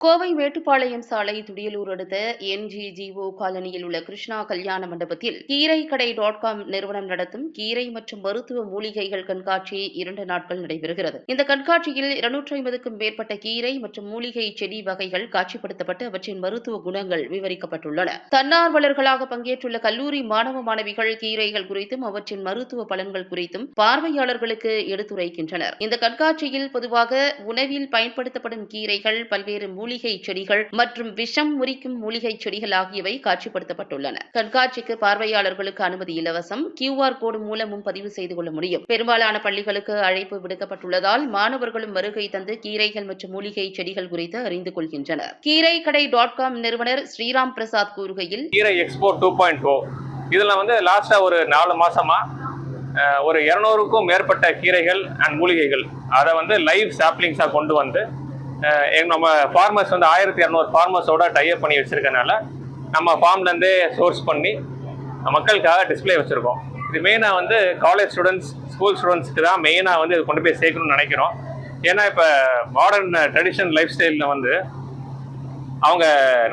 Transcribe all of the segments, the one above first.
கோவை மேட்டுப்பாளையம் சாலை துடியலூர் அடுத்த என்ஜிஜிஓ காலனியில் உள்ள கிருஷ்ணா கல்யாண மண்டபத்தில் கீரை கடை டாட் காம் நிறுவனம் நடத்தும் கீரை மற்றும் மருத்துவ மூலிகைகள் கண்காட்சி இரண்டு நாட்கள் நடைபெறுகிறது. இந்த கண்காட்சியில் இருநூற்றி ஐம்பதுக்கும் மேற்பட்ட கீரை மற்றும் மூலிகை செடி வகைகள் காட்சிப்படுத்தப்பட்டு அவற்றின் மருத்துவ குணங்கள் விவரிக்கப்பட்டுள்ளன. தன்னார்வலர்களாக பங்கேற்றுள்ள கல்லூரி மாணவ மாணவிகள் கீரைகள் குறித்தும் அவற்றின் மருத்துவ பலன்கள் குறித்தும் பார்வையாளர்களுக்கு எடுத்துரைக்கின்றனர். இந்த கண்காட்சியில் பொதுவாக உணவில் பயன்படுத்தப்படும் கீரைகள் பல்வேறு மூலிகை செடிகள் மற்றும் விஷம் முறிக்கும் மூலிகை செடிகள் ஆகியவை காட்சிப்படுத்தப்பட்டுள்ளன. கண்காட்சிக்கு பார்வையாளர்களுக்கு அனுமதி இலவசம். கியூஆர் கோடு மூலமும் பதிவு செய்து கொள்ள முடியும். பெரும்பாலான பள்ளிகளுக்கு அழைப்பு விடுக்கப்பட்டுள்ளதால் மாணவர்களும் வருகை தந்து கீரைகள் மற்றும் மூலிகை செடிகள் குறித்து அறிந்து கொள்கின்றனர். கீரை கடை டாட் காம் நிறுவனர் ஸ்ரீராம் பிரசாத் கூறுகையில் கீரை எக்ஸ்போ டூ பாயிண்ட் ஓ இதில் வந்து லாஸ்ட்டாக ஒரு நாலு மாசமாக ஒரு இரநூறுக்கும் மேற்பட்ட கீரைகள் அண்ட் மூலிகைகள். அதை வந்து லைவ் சாப்ளிங்ஸாக கொண்டு வந்து நம்ம ஃபார்மர்ஸ் வந்து ஆயிரத்தி இரநூறு ஃபார்மர்ஸோட டைப் பண்ணி வச்சுருக்கனால நம்ம ஃபார்ம்லேருந்தே சோர்ஸ் பண்ணி மக்களுக்காக டிஸ்ப்ளே வச்சுருக்கோம். இது மெயினாக வந்து காலேஜ் ஸ்டூடெண்ட்ஸ் ஸ்கூல் ஸ்டூடெண்ட்ஸ்க்கு தான் மெயினாக வந்து இது கொண்டு போய் சேர்க்கணும்னு நினைக்கிறோம். ஏன்னா இப்போ மாடர்ன் ட்ரெடிஷனல் லைஃப் ஸ்டைலில் வந்து அவங்க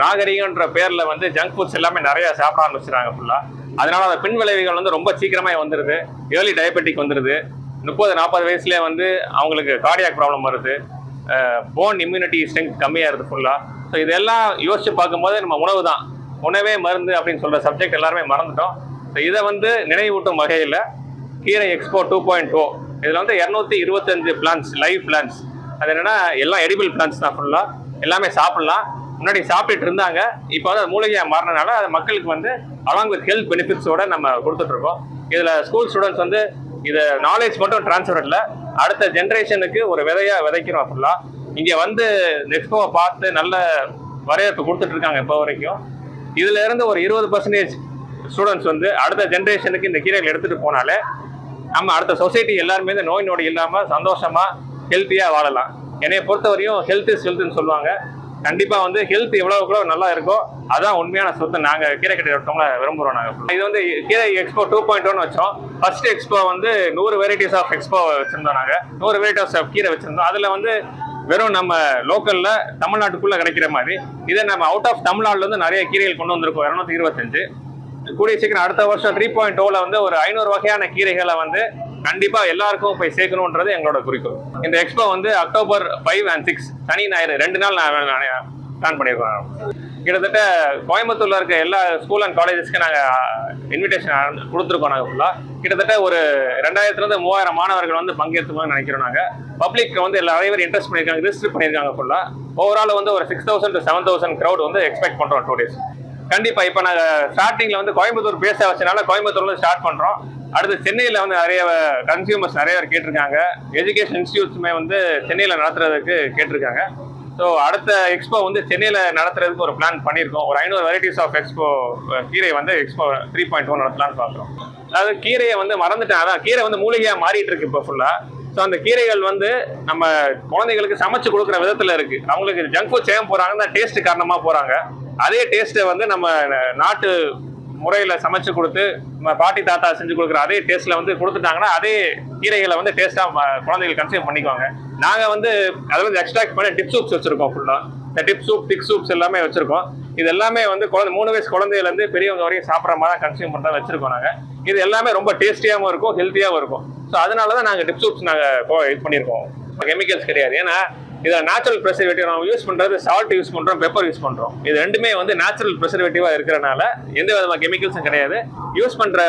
நாகரிகன்ற பேரில் வந்து ஜங்க் ஃபுட்ஸ் எல்லாமே நிறையா சாப்பிட ஆரம்பிச்சிட்டாங்க ஃபுல்லாக அதனால் அந்த பின் விளைவுகள் வந்து ரொம்ப சீக்கிரமாக வந்துடுது ஏர்லி டயபெட்டிக் வந்துருது. முப்பது நாற்பது வயசுலேயே வந்து அவங்களுக்கு கார்டியாக் ப்ராப்ளம் வருது. போன் இம்யூனிட்டி ஸ்ட்ரென்த் கம்மியாகிறது ஃபுல்லாக ஸோ இதெல்லாம் யோசித்து பார்க்கும்போது நம்ம உணவு தான். உணவே மருந்து அப்படின்னு சொல்கிற சப்ஜெக்ட் எல்லாருமே மறந்துட்டோம். ஸோ இதை வந்து நினைவூட்டும் வகையில் கீரை எக்ஸ்போ டூ பாயிண்ட் டூ இதில் வந்து இரநூத்தி இருபத்தஞ்சு பிளான்ஸ் லைவ் பிளான்ஸ் அது என்னென்னா எல்லாம் எடிபிள் பிளான்ஸ் தான் ஃபுல்லாக எல்லாமே சாப்பிட்லாம். முன்னாடி சாப்பிட்டுட்டு இருந்தாங்க. இப்போ வந்து அது மூலிகையாக மாறினால அது மக்களுக்கு வந்து அலாங் வித் ஹெல்த் பெனிஃபிட்ஸோடு நம்ம கொடுத்துட்ருக்கோம் இதில் ஸ்கூல் ஸ்டூடெண்ட்ஸ் வந்து இதை நாலேஜ் மட்டும் டிரான்ஸ்ஃபர் இல்லை. அடுத்த ஜென்ரேஷனுக்கு ஒரு விதையாக விதைக்கிறோம் ஃபுல்லாக இங்கே வந்து எக்ஸ்போவை பார்த்து நல்ல வரவேற்பு கொடுத்துட்டு இருக்காங்க இப்போ வரைக்கும். இதுல இருந்து ஒரு இருபது பர்சன்டேஜ் ஸ்டூடெண்ட்ஸ் வந்து அடுத்த ஜென்ரேஷனுக்கு இந்த கீரைகள் எடுத்துட்டு போனாலே நம்ம அடுத்த சொசைட்டி எல்லாருமே இந்த நோய் நோடி இல்லாமல் சந்தோஷமா ஹெல்த்தியாக வாழலாம். என்னைய பொறுத்தவரையும் ஹெல்த் இஸ் ஹெல்த்னு சொல்லுவாங்க. கண்டிப்பாக வந்து ஹெல்த் எவ்வளவுக்கு நல்லா இருக்கோ அதான் உண்மையான சொத்து. நாங்கள் கீரை கட்டி விரும்புகிறோம் நாங்கள் இது வந்து கீரை எக்ஸ்போ டூ பாயிண்ட் ஒன் வச்சோம். ஃபர்ஸ்ட் எக்ஸ்போ வந்து நூறு வெரைட்டிஸ் ஆஃப் எக்ஸ்போ வச்சுருந்தோம் நாங்கள் நூறு வெரைட்டிஸ் ஆஃப் கீரை வச்சுருந்தோம். அதில் வந்து வெறும் நம்ம லோக்கலில் தமிழ்நாட்டுக்குள்ளே கிடைக்கிற மாதிரி இதை நம்ம அவுட் ஆஃப் தமிழ்நாடுலேருந்து நிறைய கீரைகள் கொண்டு வந்திருக்கோம். இரநூத்தி இருபத்தஞ்சு. கூடிய சீக்கிரம் அடுத்த வருஷம் த்ரீ பாயிண்ட் டோவில் வந்து ஒரு ஐநூறு வகையான கீரைகளை வந்து கண்டிப்பா எல்லாருக்கும் போய் சேர்க்கணுன்றது எங்களோட குறிக்கோள். இந்த எக்ஸ்போ வந்து அக்டோபர் ஃபைவ் அண்ட் சிக்ஸ் சனி ஞாயிறு ரெண்டு நாள் நான் பிளான் பண்ணியிருக்கோம் கிட்டத்தட்ட கோயம்புத்தூர்ல இருக்க எல்லா ஸ்கூல் அண்ட் காலேஜஸ்க்கு நாங்கள் இன்விடேஷன் கொடுத்துருக்கோம் நாங்கள் ஃபுல்லாக கிட்டத்தட்ட ஒரு ரெண்டாயிரத்துலேருந்து மூவாயிரம் மாணவர்கள் வந்து பங்கேற்றுக்கணும்னு நினைக்கிறோம் நாங்கள் பப்ளிக் வந்து எல்லா நிறைய பேர் இன்ட்ரெஸ்ட் பண்ணியிருக்காங்க ரிஜிஸ்டர் பண்ணியிருக்காங்க ஃபுல்லாக ஓவரால் வந்து ஒரு six thousand to seven thousand crowd வந்து எக்ஸ்பெக்ட் பண்ணுறோம் டூ டேஸ் கண்டிப்பா இப்ப நாங்க ஸ்டார்டிங்ல வந்து கோயம்புத்தூர் பேச வச்சனால கோயம்புத்தூர்ல ஸ்டார்ட் பண்றோம். அடுத்து சென்னையில வந்து நிறைய கன்சியூமர்ஸ் நிறைய பேர் கேட்டிருக்காங்க. எஜுகேஷன் இன்ஸ்டியூட்ஸுமே வந்து சென்னையில நடத்துறதுக்கு கேட்டிருக்காங்க. ஸோ அடுத்த எக்ஸ்போ வந்து சென்னையில நடத்துறதுக்கு ஒரு பிளான் பண்ணியிருக்கோம். ஒரு ஐநூறு வெரைட்டிஸ் ஆஃப் எக்ஸ்போ கீரை வந்து எக்ஸ்போ த்ரீ பாயிண்ட் ஒன் நடத்தலான்னு பார்க்குறோம் அதாவது கீரையை வந்து மறந்துட்டேன். அதான் கீரை வந்து மூலிகையாக மாறிட்டு இருக்கு இப்போ ஃபுல்லாக ஸோ அந்த கீரைகள் வந்து நம்ம குழந்தைகளுக்கு சமைச்சு கொடுக்குற விதத்தில் இருக்கு. அவங்களுக்கு ஜங்க் ஃபுட் செய்ய போகிறாங்கன்னா டேஸ்ட் காரணமாக போகிறாங்க அதே டேஸ்ட்டை வந்து நம்ம நாட்டு முறையில் சமைச்சு கொடுத்து நம்ம பாட்டி தாத்தா செஞ்சு கொடுக்குற அதே டேஸ்ட்ல வந்து கொடுத்துட்டாங்கன்னா அதே கீரைகளை வந்து டேஸ்ட்டாக குழந்தைகள் கன்சியூம் பண்ணிக்குவாங்க. நாங்கள் வந்து அதில் வந்து எக்ஸ்ட்ராக்ட் பண்ணி டிப் சூப்ஸ் வச்சுருக்கோம் ஃபுல்லாக இந்த டிப் சூப் திக் சூப்ஸ் எல்லாமே வச்சுருக்கோம். இது எல்லாமே வந்து குழந்தை மூணு வயசு குழந்தையில இருந்து பெரியவங்க வரைக்கும் சாப்பிட்ற மாதிரி தான் கன்சியூம் பண்ணுறதா வச்சுருக்கோம் நாங்கள் இது எல்லாமே ரொம்ப டேஸ்டியாகவும் இருக்கும் ஹெல்த்தியாகவும் இருக்கும். ஸோ அதனால தான் நாங்கள் டிப்சூப்ஸ் நாங்கள் இது பண்ணியிருக்கோம். கெமிக்கல்ஸ் கிடையாது. ஏன்னா இதில் நேச்சுரல் ப்ரெசர்வேட்டிவ் நம்ம யூஸ் பண்ணுறது சால்ட் யூஸ் பண்ணுறோம் பெப்பர் யூஸ் பண்ணுறோம் இது ரெண்டுமே வந்து நேச்சுரல் ப்ரெசர்வேட்டிவாக இருக்கிறனால எந்த விதமான கெமிக்கல்ஸும் கிடையாது. யூஸ் பண்ணுற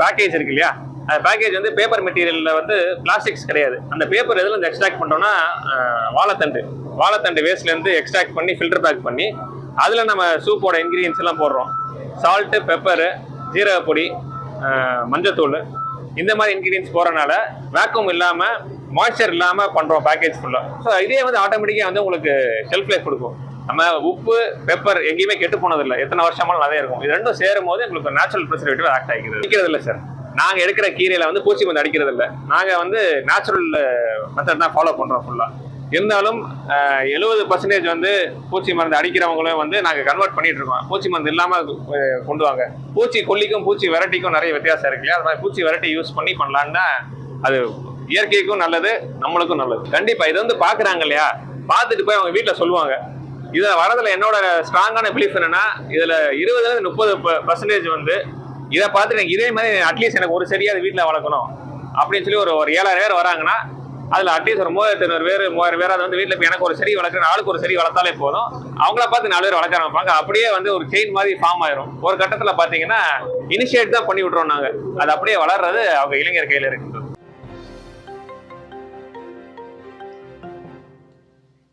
பேக்கேஜ் இருக்கு இல்லையா? அந்த பேக்கேஜ் வந்து பேப்பர் மெட்டீரியலில் வந்து பிளாஸ்டிக்ஸ் கிடையாது. அந்த பேப்பர் எதில் இருந்து எக்ஸ்ட்ராக்ட் பண்ணுறோம்னா வாழைத்தண்டு. வாழைத்தண்டு வேஸ்ட்லேருந்து எக்ஸ்ட்ராக்ட் பண்ணி ஃபில்டர் பேக் பண்ணி அதில் நம்ம சூப்போட இன்க்ரீடியன்ஸ் எல்லாம் போடுறோம். சால்ட்டு பெப்பரு ஜீரக பொடி மஞ்சத்தூள் இந்த மாதிரி இன்கிரீடியன்ஸ் போகிறனால வேக்கம் இல்லாமல் மாய்ச்சர் இல்லாமல் பண்ணுறோம் பேக்கேஜ் ஃபுல்லாக ஸோ இதே வந்து ஆட்டோமேட்டிக்காக வந்து உங்களுக்கு ஷெல்ஃப் லைஃப் கொடுக்கும். நம்ம உப்பு பெப்பர் எங்கேயுமே கெட்டு போனதில்லை. எத்தனை வருஷமாலும் நிறைய இருக்கும். இது ரெண்டும் சேரும் போது உங்களுக்கு நேச்சுரல் ப்ரிசர்வேட்டிவ் ஆக்ட் ஆகிக்கிறது. அடிக்கிறது இல்லை சார் நாங்கள் எடுக்கிற கீரையில் வந்து பூச்சி மருந்து அடிக்கிறது இல்லை நாங்கள் வந்து நேச்சுரல் மெத்தட் uh, தான் ஃபாலோ பண்ணுறோம் ஃபுல்லாக இருந்தாலும் எழுபது பர்சன்டேஜ் வந்து பூச்சி மருந்து அடிக்கிறவங்களும் வந்து நாங்கள் கன்வெர்ட் பண்ணிட்டு இருக்கோம். பூச்சி மருந்து இல்லாமல் கொண்டு வாங்க. பூச்சி கொல்லிக்கும் பூச்சி வெரைட்டிக்கும் நிறைய வித்தியாசம் இருக்கு இல்லையா? அது மாதிரி பூச்சி வெரைட்டி யூஸ் பண்ணி பண்ணலான்னா அது இயற்கைக்கும் நல்லது நம்மளுக்கும் நல்லது. கண்டிப்பாக இதை வந்து பார்க்குறாங்க இல்லையா? பார்த்துட்டு போய் அவங்க வீட்டில் சொல்லுவாங்க. இதில் வரதுல என்னோட ஸ்ட்ராங்கான பிலீஃப் என்னன்னா இதில் இருபதுலேருந்து முப்பது பர்சன்டேஜ் வந்து இதை பார்த்துட்டு எனக்கு இதே மாதிரி அட்லீஸ்ட் எனக்கு ஒரு செடியாவது வீட்டில் வளர்க்கணும். அப்படின்னு சொல்லி ஒரு ஒரு ஏழாயிரம் பேர் வராங்கன்னா அதில் அட்லீஸ்ட் ஒரு மூவாயிரத்தி ஐநூறு பேர் மூவாயிரம் பேர் அது வந்து வீட்டில் இப்போ எனக்கு ஒரு செடி வளர்க்குற நாளுக்கு ஒரு செடி வளர்த்தாலே போதும். அவங்கள பார்த்து நாலு பேர் வளர்க்க ஆரம்பிப்பாங்க. அப்படியே வந்து ஒரு செயின் மாதிரி ஃபார்ம் ஆயிரும். ஒரு கட்டத்தில் பார்த்தீங்கன்னா இனிஷியேட் தான் பண்ணி விட்றோம் நாங்கள் அது அப்படியே வளர்றது அவங்க இளைஞர் கையில் இருக்குது